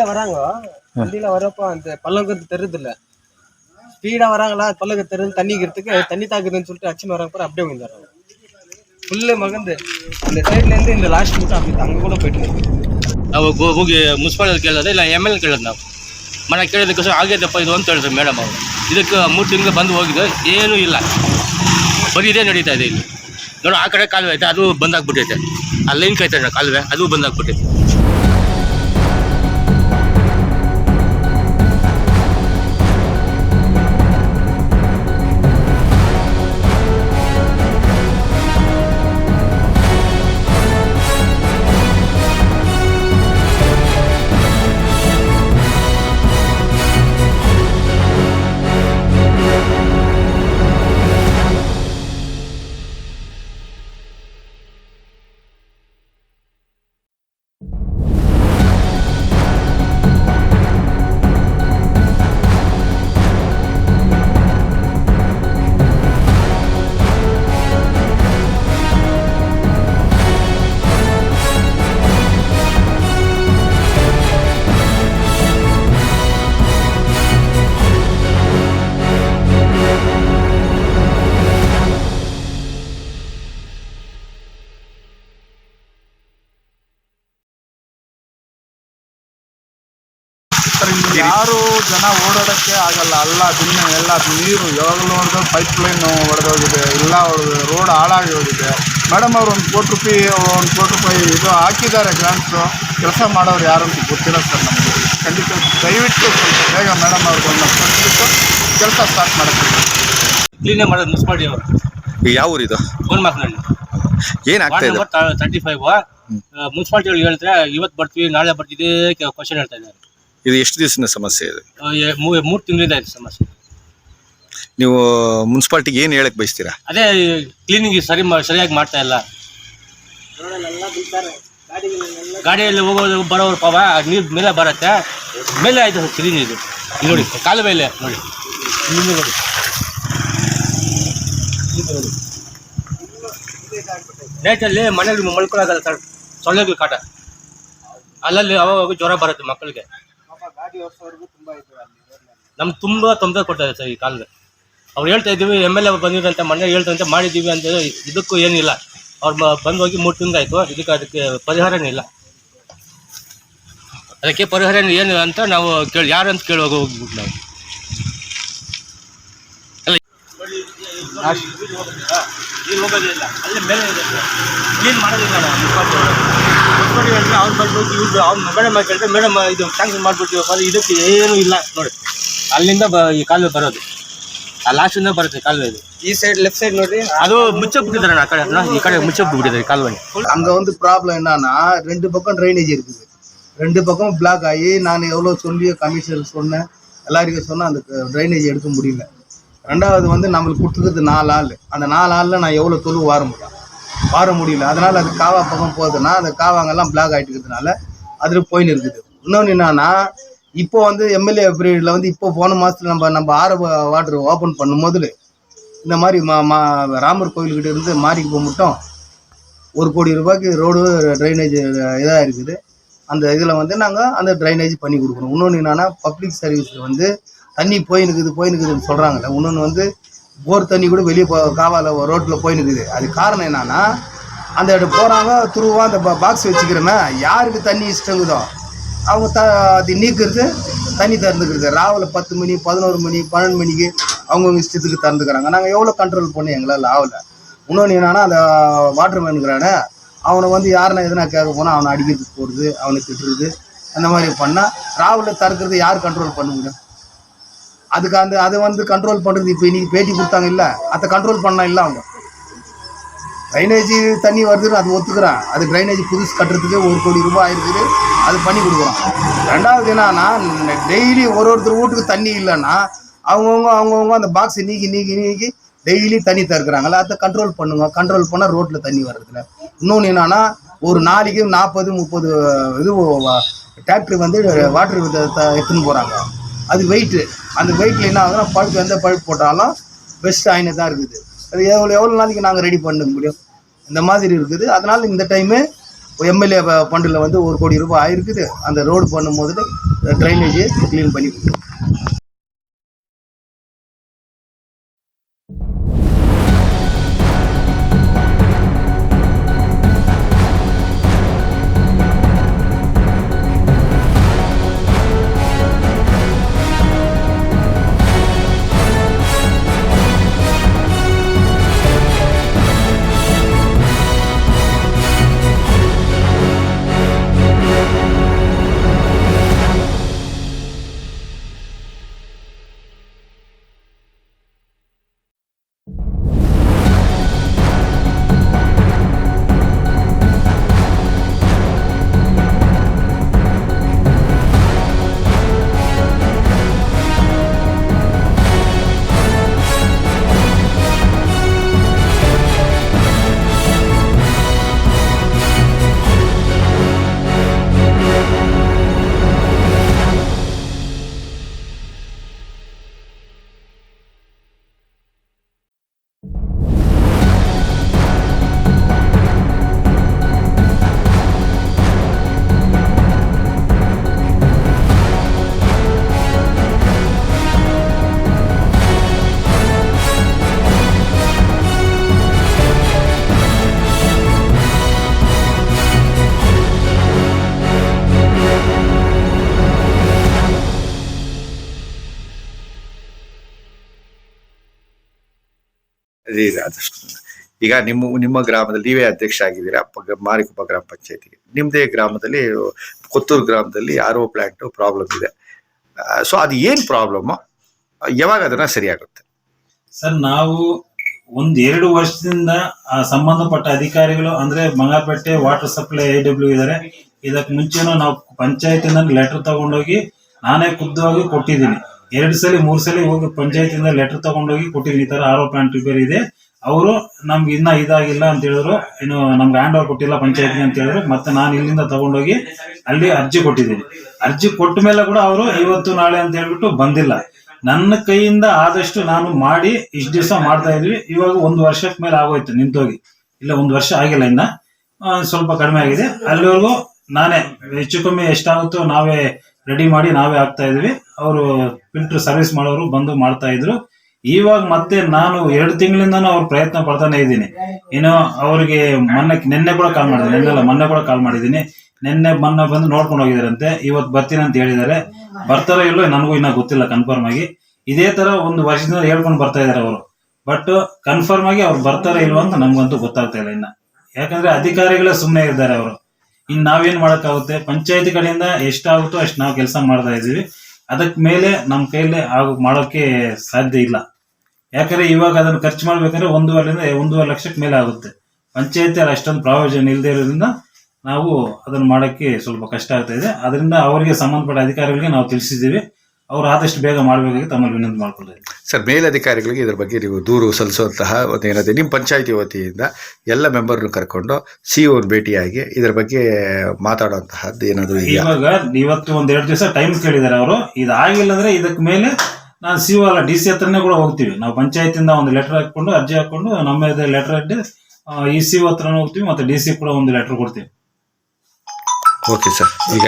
வண்டியில வராங்க வண்டியில வரப்போ அந்த பள்ளங்கிறது தெரியுது இல்ல ஸ்பீடா வராங்களா பள்ளங்க தெரிஞ்சு தண்ணிக்கிறதுக்கு தண்ணி தாக்குதுன்னு சொல்லிட்டு அச்சுன்னு வராங்க பாரு அப்படியே விழுந்துறாங்க ஃபுல்லு மகந்து அந்த சைட்ல இருந்து இந்த லாஸ்ட் மட்டும் அப்படி அங்க கூட போயிட்டு இருக்கு. ನಾವು ಗೋ- ಹೋಗಿ ಮುನ್ಸಿಪಾಲ್ ಕೇಳಿದ್ರೆ ಇಲ್ಲ ಎಮ್ ಎಲ್ ಕೇಳಿದ್ ನಾವು ಮನೆ ಕೇಳಿದಕ್ಕೆ ಆಗೈತಪ್ಪ ಇದು ಅಂತ ಹೇಳಿದ್ರು ಮೇಡಮ್ ಅವರು ಇದಕ್ಕೆ ಮೂರು ತಿಂಗಳು ಬಂದು ಹೋಗಿದ್ದು ಏನೂ ಇಲ್ಲ ಬರೀ ಇದೇ ನಡೀತಾ ಇದೆ ಇಲ್ಲಿ ನೋಡು ಆ ಕಡೆ ಕಾಲುವೆ ಐತೆ ಅದು ಬಂದಾಗ್ಬಿಟ್ಟೈತೆ ಆ ಲೈನ್ ಕಾಯ್ತಾರೆ ಕಾಲುವೆ ಅದು ಬಂದಾಗ್ಬಿಟ್ಟೈತೆ ಜನ ಓಡಾಡೋಕ್ಕೆ ಆಗಲ್ಲ. ಅಲ್ಲ ದಿನ ಎಲ್ಲ ನೀರು ಯಾವಾಗಲೂ ನೋಡಿದ್ರು ಪೈಪ್ ಲೈನ್ ಒಡೆದೋಗಿದೆ ಇಲ್ಲ ರೋಡ್ ಹಾಳಾಗಿ ಹೋಗಿದೆ. ಮೇಡಮ್ ಅವ್ರು ಒಂದು ಕೋಟಿ ರೂಪಾಯಿ ಒಂದು ಕೋಟಿ ರೂಪಾಯಿ ಇದು ಹಾಕಿದ್ದಾರೆ ಗ್ರಾಂಟ್ಸು ಕೆಲಸ ಮಾಡೋರು ಯಾರು ಅಂತ ಗೊತ್ತಿಲ್ಲ ಸರ್ ನಮಗೆ. ಖಂಡಿತ ದಯವಿಟ್ಟು ಸ್ವಲ್ಪ ಬೇಗ ಮೇಡಮ್ ಅವ್ರಿಗೊಂದು ಕೊಟ್ಬಿಟ್ಟು ಕೆಲಸ ಸ್ಟಾರ್ಟ್ ಮಾಡುತ್ತೆ ಕ್ಲೀನೇ ಮಾಡೋದು ಮುನ್ಸಿಪಾಲ್ಟಿ ಅವರು. ಈಗ ಯಾವ ಊರಿದು? ಫೋನ್ ಏನಾಗ್ತಾ ವಾರ್ಡ್ ಇದೆ? ನಂಬರ್ ತರ್ಟಿ ಫೈವ್ ಮುನ್ಸಿಪಾಲ್ಟಿ ಅವ್ರು ಹೇಳ್ತಾರೆ ಇವತ್ತು ಬರ್ತೀವಿ ನಾಳೆ ಬರ್ತೀವಿ ಕ್ವಶನ್ ಹೇಳ್ತಾ ಇದ್ದಾರೆ. ಇದು ಎಷ್ಟು ದಿವಸದ ಸಮಸ್ಯೆ ಇದೆ? ಮೂರು ತಿಂಗಳಿಂದ ಆಯ್ತು ಸಮಸ್ಯೆ. ನೀವು ಮುನ್ಸಿಪಾಲ್ಟಿಗೆ ಏನು ಹೇಳಕ್ ಬಯಸ್ತೀರಾ? ಅದೇ ಕ್ಲೀನಿಂಗ್ ಸರಿ ಮಾ- ಸರಿಯಾಗಿ ಮಾಡ್ತಾ ಇಲ್ಲ. ಗಾಡಿಯಲ್ಲಿ ಹೋಗೋದು ಬರೋರು ಪಾವ ನೀರು ಮೇಲೆ ಬರತ್ತೆ. ಮೇಲೆ ಆಯ್ತು ಕ್ಲೀನ್ ಇದು. ಇಲ್ಲಿ ನೋಡಿ ಕಾಲು ಮೇಲೆ ನೋಡಿ. ನೋಡಿ. ನೈಟಲ್ಲಿ ಮನೆಯಲ್ಲಿ ಮಲ್ಕೊಳ್ಳೋದಲ್ಲ ಸರ್ ಸೊಳ್ಳೆಗಳು ಕಾಟ. ಅಲ್ಲಲ್ಲಿ ಅವಾಗ ಜ್ವರ ಬರುತ್ತೆ ಮಕ್ಕಳಿಗೆ. ನಮ್ಗೆ ತುಂಬ ತೊಂದರೆ ಕೊಡ್ತಾರೆ ಸರ್ ಈ ಕಾಲದ ಅವ್ರು ಹೇಳ್ತಾ ಇದ್ದೀವಿ ಎಂ ಎಲ್ ಎ ಬಂದಿದ್ದಂತೆ ಮನೆ ಹೇಳ್ತಂತೆ ಮಾಡಿದ್ದೀವಿ ಅಂತ ಇದಕ್ಕೂ ಏನಿಲ್ಲ. ಅವ್ರು ಬಂದು ಹೋಗಿ ಮೂರು ತಿಂಗಳಾಯ್ತು ಇದಕ್ಕೆ ಅದಕ್ಕೆ ಪರಿಹಾರನೇ ಇಲ್ಲ. ಅದಕ್ಕೆ ಪರಿಹಾರ ಏನು ಅಂತ ನಾವು ಕೇಳಿ ಯಾರು ಅಂತ ಕೇಳಿ ಹೋಗಿ ಹೋಗ್ಬಿಟ್ಟು ನಾವು. ಅಲ್ಲಿ ಮೇಲೆ ಕ್ಲೀನ್ ಮಾಡೋದಿಲ್ಲ ನಾವು. ನೋಡಿ ಅಂದರೆ ಅವ್ರ ಬಗ್ಗೆ ಇವ್ರು ಅವ್ರ ಮೇಡಮ್ ಕೇಳಿದ್ರೆ ಮೇಡಮ್ ಇದು ಟ್ಯಾಂಕ್ಷನ್ ಮಾಡಿಬಿಡ್ತೀವಿ ಇದಕ್ಕೆ ಏನೂ ಇಲ್ಲ ನೋಡಿ ಅಲ್ಲಿಂದ ಬ ಈ ಕಾಲುವೆ ಬರೋದು ಆ ಲಾಸ್ಟಿಂದ ಬರುತ್ತೆ ಕಾಲುವೆ ಇದು ಈ ಸೈಡ್ ಲೆಫ್ಟ್ ಸೈಡ್ ನೋಡಿ அது முச்சப்பட்டுக்கிறேன் அக்கடை நான் இக்கடை முச்சப்பட்டுக்கிறது கால்வாய் அங்க வந்து ப்ராப்ளம் என்னன்னா ரெண்டு பக்கம் ட்ரைனேஜ் இருக்குது. ரெண்டு பக்கம் பிளாக் ஆகி நான் எவ்வளோ சொல்லியோ கமிஷனர் சொன்னேன். எல்லாருக்கும் சொன்னேன் அந்த ட்ரைனேஜ் எடுக்க முடியல. ரெண்டாவது வந்து நம்மளுக்கு கொடுத்துக்கிறது நாலு ஆள். அந்த நாலு ஆளில் நான் எவ்வளோ தொழில் வார முடியும்? வார முடியல. அதனால் அது காவா பக்கம் போகுதுன்னா அந்த காவாங்கெல்லாம் பிளாக் ஆகிட்டு இருக்கிறதுனால அதில் போயின்னு இருக்குது. இன்னொன்று என்னன்னா இப்போ வந்து எம்எல்ஏ பீரியடில் வந்து இப்போ போன மாதத்துல நம்ம நம்ம ஆர வாட்டர் ஓப்பன் பண்ணும் முதல்ல இந்த மாதிரி மா மா ராமர் கோயில்கிட்ட இருந்து மாறிக்கு போக மட்டும் ஒரு கோடி ரூபாய்க்கு ரோடு ட்ரைனேஜ் இதாக இருக்குது. அந்த இதில் வந்து நாங்கள் அந்த ட்ரைனேஜ் பண்ணி கொடுக்குறோம் இன்னொன்று என்னென்னா பப்ளிக் சர்வீஸில் வந்து தண்ணி போயினுக்குது போயினுக்குதுன்னு சொல்கிறாங்கல்ல இன்னொன்று வந்து போர் தண்ணி கூட வெளியே போ காவால ரோட்டில் போயினுக்குது அது காரணம் என்னன்னா அந்த இடம் போகிறாங்க துருவா அந்த பாக்ஸ் வச்சுக்கிறோமே யாருக்கு தண்ணி இஷ்டங்குதோ அவங்க த அது நீக்கிறது தண்ணி திறந்துக்கிறது. ராவில் பத்து மணி பதினோரு மணி பன்னெண்டு மணிக்கு அவங்கவுங்க இஷ்டத்துக்கு திறந்துக்கிறாங்க. நாங்கள் எவ்வளோ கண்ட்ரோல் பண்ணி எங்களால் ஆகலை இன்னொன்று என்னன்னா அந்த வாட்டர்மேனுங்கிறானே அவனை வந்து யாருன்னா எதுனா கேட்க போனால் அவனை அடிக்கிறதுக்கு போகிறது அவனை திட்டுறது அந்த மாதிரி பண்ணால் ராவில் திறக்கிறது யார் கண்ட்ரோல் பண்ண முடியும்? அதுக்கு அந்த அதை வந்து கண்ட்ரோல் பண்ணுறது இப்போ இன்றைக்கி பேட்டி கொடுத்தாங்க இல்லை. அதை கண்ட்ரோல் பண்ணலாம் இல்லை அவங்க. ட்ரைனேஜ் தண்ணி வருதுன்னு அது ஒத்துக்கிறேன். அது ட்ரைனேஜ் புதுசு கட்டுறதுக்கு ஒரு கோடி ரூபாய் ஆயிருக்குது அது பண்ணி கொடுக்குறோம் ரெண்டாவது என்னன்னா டெய்லி ஒரு ஒருத்தர் வீட்டுக்கு தண்ணி இல்லைன்னா அவங்கவுங்க அவங்கவுங்க அந்த பாக்ஸை நீக்கி நீக்கி நீக்கி டெய்லி தண்ணி திறக்கிறாங்கல்ல அதை கண்ட்ரோல் பண்ணுங்க. கண்ட்ரோல் பண்ணால் ரோட்டில் தண்ணி வர்றதில்ல இன்னொன்று என்னன்னா ஒரு நாளைக்கு நாற்பது முப்பது இது டிராக்டர் வந்து வாட்டர் எடுத்துன்னு போகிறாங்க அது வெயிட்டு அந்த வெயிட்டில் என்ன ஆகுதுன்னா பழுப்பு எந்த பழுப்பு போட்டாலும் பெஸ்ட் ஆயினு தான் இருக்குது. அது எவ்வளோ எவ்வளோ நாளைக்கு நாங்கள் ரெடி பண்ண முடியும்? இந்த மாதிரி இருக்குது. அதனால் இந்த டைமு எம்எல்ஏ ஃபண்டில் வந்து ஒரு கோடி ரூபாய் ஆயிருக்குது. அந்த ரோடு பண்ணும்போது ட்ரைனேஜ் க்ளீன் பண்ணி கொடுக்குறோம் ಆದಷ್ಟು. ಈಗ ನಿಮ್ಮ ನಿಮ್ಮ ಗ್ರಾಮದಲ್ಲಿ ನೀವೇ ಅಧ್ಯಕ್ಷ ಆಗಿದ್ದೀರಾ? ಮಾರಿಕೊಪ್ಪ ಗ್ರಾಮ ಪಂಚಾಯತಿಗೆ. ನಿಮ್ಮದೇ ಗ್ರಾಮದಲ್ಲಿ, ಕೊತ್ತೂರು ಗ್ರಾಮದಲ್ಲಿ ಆರ್ ಒ ಪ್ಲಾಂಟ್ ಪ್ರಾಬ್ಲಮ್ ಇದೆ. ಸೊ ಅದು ಏನು ಪ್ರಾಬ್ಲಮ್ ಯಾವಾಗ ಅದನ್ನ ಸರಿಯಾಗುತ್ತೆ? ಸರ್, ನಾವು ಒಂದ್ ಎರಡು ವರ್ಷದಿಂದ ಸಂಬಂಧಪಟ್ಟ ಅಧಿಕಾರಿಗಳು, ಅಂದ್ರೆ Mangapete water supply A W ಇದಾರೆ. ಇದಕ್ಕೆ ಮುಂಚೆನೂ ನಾವು ಪಂಚಾಯತಿನ ಲೆಟರ್ ತಗೊಂಡೋಗಿ ನಾನೇ ಹೋಗಿ ಕೊಟ್ಟಿದ್ದೀನಿ. ಎರಡು ಸಲ, ಮೂರು ಸಲ ಹೋಗಿ ಪಂಚಾಯತಿಂದ ಲೆಟರ್ ತಗೊಂಡೋಗಿ ಕೊಟ್ಟಿದ್ದೀನಿ. ಈ ತರ ಆರೋ ರಿಪೇರ್ ಇದೆ. ಅವರು ನಮ್ಗೆ ಇನ್ನ ಇದಾಗಿಲ್ಲ ಅಂತ ಹೇಳಿದ್ರು. ಇನ್ನು ನಮ್ಗೆ ಹ್ಯಾಂಡ್ ಓವರ್ ಕೊಟ್ಟಿಲ್ಲ ಪಂಚಾಯತಿ ಅಂತ ಹೇಳಿದ್ರು. ಮತ್ತೆ ನಾನು ಇಲ್ಲಿಂದ ತಗೊಂಡೋಗಿ ಅಲ್ಲಿ ಅರ್ಜಿ ಕೊಟ್ಟಿದ್ದೀನಿ. ಅರ್ಜಿ ಕೊಟ್ಟ ಮೇಲೆ ಕೂಡ ಅವರು ಇವತ್ತು ನಾಳೆ ಅಂತ ಹೇಳ್ಬಿಟ್ಟು ಬಂದಿಲ್ಲ. ನನ್ನ ಕೈಯಿಂದ ಆದಷ್ಟು ನಾನು ಮಾಡಿ ಇಷ್ಟು ದಿವಸ ಮಾಡ್ತಾ ಇದ್ವಿ. ಇವಾಗ ಒಂದು ವರ್ಷಕ್ಕೆ ಮೇಲೆ ಆಗೋಯ್ತು ನಿಂತೋಗಿ. ಇಲ್ಲ, ಒಂದು ವರ್ಷ ಆಗಿಲ್ಲ ಇನ್ನ. ಸ್ವಲ್ಪ ಕಡಿಮೆ ಆಗಿದೆ. ಅಲ್ಲಿವರೆಗೂ ನಾನೇ, ಹೆಚ್ಚು ಕಮ್ಮಿ ಎಷ್ಟಾಗುತ್ತೋ ನಾವೇ ರೆಡಿ ಮಾಡಿ ನಾವೇ ಆಗ್ತಾ ಇದ್ವಿ. ಅವರು ಫಿಲ್ಟರ್ ಸರ್ವಿಸ್ ಮಾಡೋರು ಬಂದು ಮಾಡ್ತಾ ಇದ್ರು. ಇವಾಗ ಮತ್ತೆ ನಾನು ಎರಡು ತಿಂಗಳಿಂದ ಅವ್ರ ಪ್ರಯತ್ನ ಪಡ್ತಾನೆ ಇದ್ದೀನಿ. ಏನೋ ಅವ್ರಿಗೆ ಮೊನ್ನೆ, ನಿನ್ನೆ ಕೂಡ ಕಾಲ್ ಮಾಡಿದ್ದೀನಿ ನಿನ್ನೆಲ್ಲ ಮೊನ್ನೆ ಕೂಡ ಕಾಲ್ ಮಾಡಿದ್ದೀನಿ. ನಿನ್ನೆ ಮೊನ್ನೆ ಬಂದು ನೋಡ್ಕೊಂಡು ಹೋಗಿದಾರಂತೆ ಇವತ್ತು ಬರ್ತೀನಿ ಅಂತ ಹೇಳಿದ್ದಾರೆ. ಬರ್ತಾರೋ ಇಲ್ಲೋ ನನಗೂ ಇನ್ನ ಗೊತ್ತಿಲ್ಲ ಕನ್ಫರ್ಮ್ ಆಗಿ. ಇದೇ ತರ ಒಂದು ವರ್ಷದಿಂದ ಹೇಳ್ಕೊಂಡು ಬರ್ತಾ ಇದಾರೆ ಅವರು. ಬಟ್ ಕನ್ಫರ್ಮ್ ಆಗಿ ಅವ್ರು ಬರ್ತಾರೋ ಇಲ್ವೋ ಅಂತ ನಮ್ಗಂತೂ ಗೊತ್ತಾಗ್ತಾ ಇಲ್ಲ ಇನ್ನ. ಯಾಕಂದ್ರೆ ಅಧಿಕಾರಿಗಳೇ ಸುಮ್ಮನೆ ಇದ್ದಾರೆ ಅವರು. ಇನ್ ನಾವೇನ್ ಮಾಡಕ್ಕಾಗುತ್ತೆ? ಪಂಚಾಯತಿ ಕಡೆಯಿಂದ ಎಷ್ಟಾಗುತ್ತೋ ಅಷ್ಟು ನಾವು ಕೆಲಸ ಮಾಡ್ತಾ ಇದೀವಿ ಅದಕ್ ಮೇಲೆ ನಮ್ಮ ಕೈಯಲ್ಲಿ ಆಗ ಮಾಡೋಕೆ ಸಾಧ್ಯ ಇಲ್ಲ. ಯಾಕಂದ್ರೆ ಇವಾಗ ಅದನ್ನ ಖರ್ಚು ಮಾಡಬೇಕಂದ್ರೆ ಒಂದೂವರೆಯಿಂದ ಒಂದೂವರೆ ಲಕ್ಷಕ್ಕೆ ಮೇಲೆ ಆಗುತ್ತೆ. ಪಂಚಾಯತಿಯಲ್ಲಿ ಅಷ್ಟೊಂದು ಪ್ರಾಯೋಜನ ಇಲ್ಲದೆ ಇರೋದ್ರಿಂದ ನಾವು ಅದನ್ನ ಮಾಡೋಕ್ಕೆ ಸ್ವಲ್ಪ ಕಷ್ಟ ಆಗ್ತಾ ಇದೆ. ಅದರಿಂದ ಅವರಿಗೆ ಸಂಬಂಧಪಟ್ಟ ಅಧಿಕಾರಿಗಳಿಗೆ ನಾವು ತಿಳಿಸಿದ್ದೀವಿ. ಅವ್ರು ಆದಷ್ಟು ಬೇಗ ಮಾಡಬೇಕಾಗಿ ತಮ್ಮಲ್ಲಿ ವಿನಂತಿ ಮಾಡಿಕೊಳ್ಳಿ. ಸರ್ ಮೇಲಧಿಕಾರಿಗಳಿಗೆ ಇದರ ಬಗ್ಗೆ ನೀವು ದೂರು ಸಲ್ಲಿಸುವಂತಹ ಒಂದು ಏನಿದೆ ನಿಮ್ಮ ಪಂಚಾಯತಿ ವತಿಯಿಂದ ಎಲ್ಲ ಮೆಂಬರ್ನ ಕರ್ಕೊಂಡು ಸಿ ಒನ್ ಭೇಟಿಯಾಗಿ ಇದರ ಬಗ್ಗೆ ಮಾತಾಡುವಂತಹದ್ದು ಏನಾದರೂ ಇದೆಯಾ? ಇವಾಗ ಇವತ್ತು ಒಂದು ಎರಡು ದಿವಸ ಟೈಮ್ ಕೇಳಿದ್ದಾರೆ ಅವರು. ಇದಾಗಿಲ್ಲ ಅಂದರೆ ಇದಕ್ಕೆ ಮೇಲೆ ನಾನು ಸಿ ಅಲ್ಲ ಡಿ ಸಿ ಹತ್ರನೇ ಕೂಡ ಹೋಗ್ತೀವಿ. ನಾವು ಪಂಚಾಯತಿಂದ ಒಂದು ಲೆಟರ್ ಹಾಕೊಂಡು ಅರ್ಜಿ ಹಾಕೊಂಡು ನಮ್ಮ ಲೆಟರ್ ಇಟ್ಟು ಇ ಸಿ ಒ ಹತ್ರನೇ ಹೋಗ್ತೀವಿ ಮತ್ತೆ ಡಿ ಸಿ ಕೂಡ ಒಂದು ಲೆಟರ್ ಕೊಡ್ತೀವಿ. ಓಕೆ ಸರ್ ಈಗ